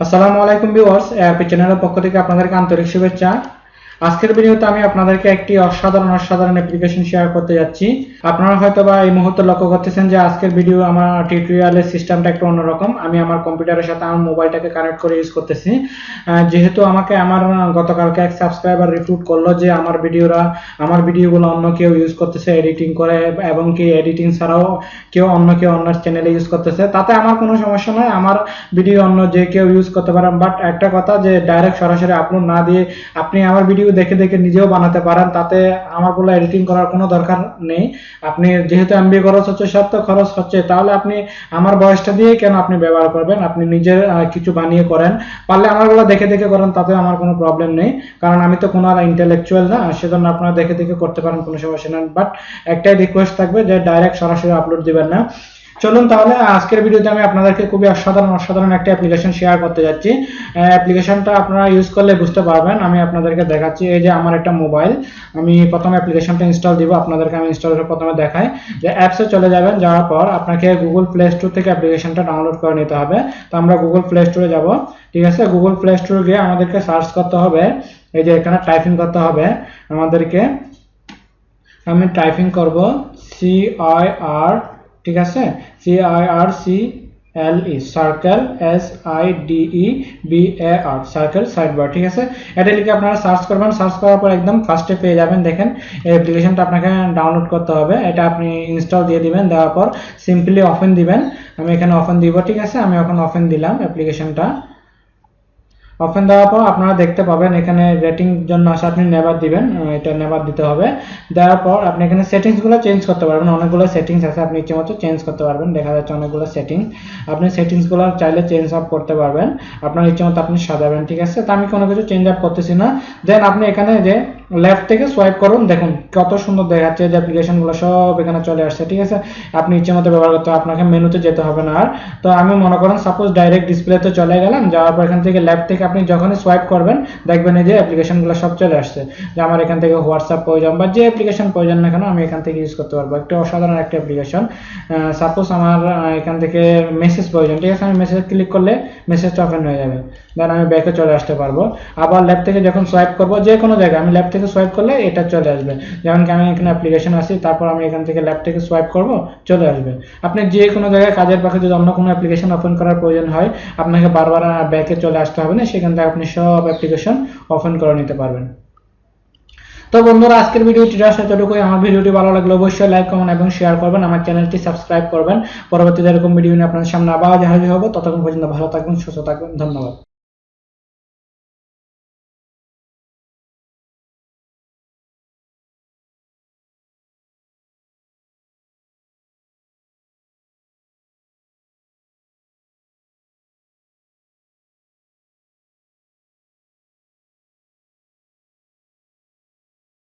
আসসালামু আলাইকুম viewers Appy চ্যানেলের পক্ষ থেকে আপনাদেরকে আন্তরিক শুভেচ্ছা। আজকের ভিডিওতে আমি আপনাদেরকে একটি অসাধারণ অসাধারণ অ্যাপ্লিকেশন শেয়ার করতে যাচ্ছি। আপনারা হয়তো বা এই মুহূর্তে লক্ষ্য করতেছেন যে আজকের ভিডিও আমার টিউটোরিয়ালের সিস্টেমটা একটু অন্যরকম। আমি আমার কম্পিউটারের সাথে আমার মোবাইলটাকে কানেক্ট করে ইউজ করতেছি। যেহেতু আমাকে আমার গতকালকে এক সাবস্ক্রাইবার রিক্রুট করল যে আমার ভিডিওরা আমার ভিডিওগুলো অন্য কেউ ইউজ করতেছে এডিটিং করে এবং কি এডিটিং ছাড়াও কেউ অন্য কেউ অন্য চ্যানেলে ইউজ করতেছে। তাতে আমার কোনো সমস্যা নয়। আমার ভিডিও অন্য যে কেউ ইউজ করতে পারেন বাট একটা কথা যে ডাইরেক্ট সরাসরি আপলোড না দিয়ে আপনি আমার ভিডিও দেখে দেখে নিজেও বানাতে পারেন, তাতে আমার বলে এডিটিং করার কোনো দরকার নেই। আপনি যেহেতু এমবি খরচ হচ্ছে, সব তো খরচ হচ্ছে, তাহলে আপনি আমার বয়সটা দিয়ে কেন আপনি ব্যবহার করবেন? আপনি নিজের কিছু বানিয়ে করেন। পারলে আমারগুলো দেখে দেখে করেন, তাতে আমার কোনো প্রবলেম নেই। কারণ আমি তো কোনো আর ইন্টেলেকচুয়াল না, সেজন্য আপনারা দেখে দেখে করতে পারেন, কোনো সমস্যা নেই। বাট একটাই রিকোয়েস্ট থাকবে যে ডাইরেক্ট সরাসরি আপলোড দিবেন না। চলুন তাহলে, আজকের ভিডিওতে আমি আপনাদেরকে খুবই অসাধারণ অসাধারণ একটা অ্যাপ্লিকেশন শেয়ার করতে যাচ্ছি। অ্যাপ্লিকেশনটা আপনারা ইউজ করলে বুঝতে পারবেন। আমি আপনাদেরকে দেখাচ্ছি, এই যে আমার একটা মোবাইল আমি প্রথমে অ্যাপ্লিকেশনটা ইনস্টল দিব, আপনাদেরকে আমি ইনস্টল প্রথমে দেখাই যে অ্যাপসে চলে যাবেন, যাওয়ার পর আপনাকে গুগল প্লে স্টোর থেকে অ্যাপ্লিকেশনটা ডাউনলোড করে নিতে হবে। তো আমরা গুগল প্লে স্টোরে যাব। ঠিক আছে? গুগল প্লে স্টোরে গিয়ে আমাদেরকে সার্চ করতে হবে। এই যে এখানে টাইপিং করতে হবে আমাদেরকে। আমি টাইপিং করব সি আই আর ঠিক আছে? C I R C L E circle S I D E B A R circle sidebar ঠিক আছে? এটা লিখে আপনারা সার্চ করবেন সার্চ করার পর একদম ফার্স্টে পেয়ে যাবেন, দেখেন, এই অ্যাপ্লিকেশনটা আপনাকে ডাউনলোড করতে হবে। এটা আপনি ইনস্টল দিয়ে দিবেন, দেওয়ার পর সিম্পলি অফেন দিবেন। আমি এখানে অফেন দিব, ঠিক আছে? আমি এখন ওপেন দিলাম অ্যাপ্লিকেশনটা ওপেন দেওয়ার পর আপনারা দেখতে পাবেন এখানে রেটিং জন্য আসে, আপনি নেবার দিবেন এটা নেবার দিতে হবে। দেওয়ার পর আপনি এখানে সেটিংসগুলো চেঞ্জ করতে পারবেন, অনেকগুলো সেটিংস আছে, আপনি ইচ্ছে মতো চেঞ্জ করতে পারবেন, দেখা যাচ্ছে অনেকগুলো সেটিং আপনি সেটিংসগুলো চাইলে চেঞ্জ আপ করতে পারবেন, আপনার ইচ্ছে মতো আপনি সাজাবেন, ঠিক আছে? তো আমি কোনো কিছু চেঞ্জ আপ করতেছি না। দেন আপনি এখানে যে লেফট থেকে সোয়াইপ করুন, দেখুন কত সুন্দর দেখাচ্ছে যে অ্যাপ্লিকেশনগুলো সব এখানে চলে আসছে, ঠিক আছে? আপনি ইচ্ছে মতো ব্যবহার করতে, আপনাকে মেনুতে যেতে হবে না আর। তো আমি মনে করেন সাপোজ ডাইরেক্ট ডিসপ্লেতে চলে গেলাম, যাওয়ার পর এখান থেকে লেফট থেকে আপনি যখনই সোয়াইপ করবেন, দেখবেন এই যে অ্যাপ্লিকেশনগুলো সব চলে আসছে। যে আমার এখান থেকে হোয়াটসঅ্যাপ প্রয়োজন বা যে অ্যাপ্লিকেশন প্রয়োজন না কেন, আমি এখান থেকে ইউজ করতে পারব। একটা অসাধারণ একটা অ্যাপ্লিকেশন সাপোজ আমার এখান থেকে মেসেজ প্রয়োজন, ঠিক আছে? আমি মেসেজ ক্লিক করলে মেসেজটা ওপেন হয়ে যাবে। দেন আমি ব্যাকে চলে আসতে পারব। আবার ল্যাব থেকে যখন সোয়াইপ করব, যে কোনো জায়গায়, আমি ল্যাব থেকে সোয়াইপ করলে এটা চলে আসবে। যেমন কি আমি এখানে অ্যাপ্লিকেশন আসি, তারপর আমি এখান থেকে ল্যাব থেকে সোয়াইপ করব, চলে আসবে। আপনি যে কোনো জায়গায় কাজের পাশে যদি অন্য কোনো অ্যাপ্লিকেশন ওপেন করার প্রয়োজন হয়, আপনাকে বারবার ব্যাকে চলে আসতে হবে না, সেখান থেকে আপনি সব অ্যাপ্লিকেশন ওপেন করে নিতে পারবেন। তো বন্ধুরা, আজকের ভিডিওটি জাস্ট এতটুকুই। আমার ভিডিওটি ভালো লাগলে অবশ্যই লাইক কমেন্ট এবং শেয়ার করবেন। আমার চ্যানেলটি সাবস্ক্রাইব করবেন। পরবর্তীতে এরকম ভিডিও নিয়ে আপনাদের সামনে আবার হাজির হব। ততক্ষণ পর্যন্ত ভালো থাকবেন, সুস্থ থাকবেন। ধন্যবাদ।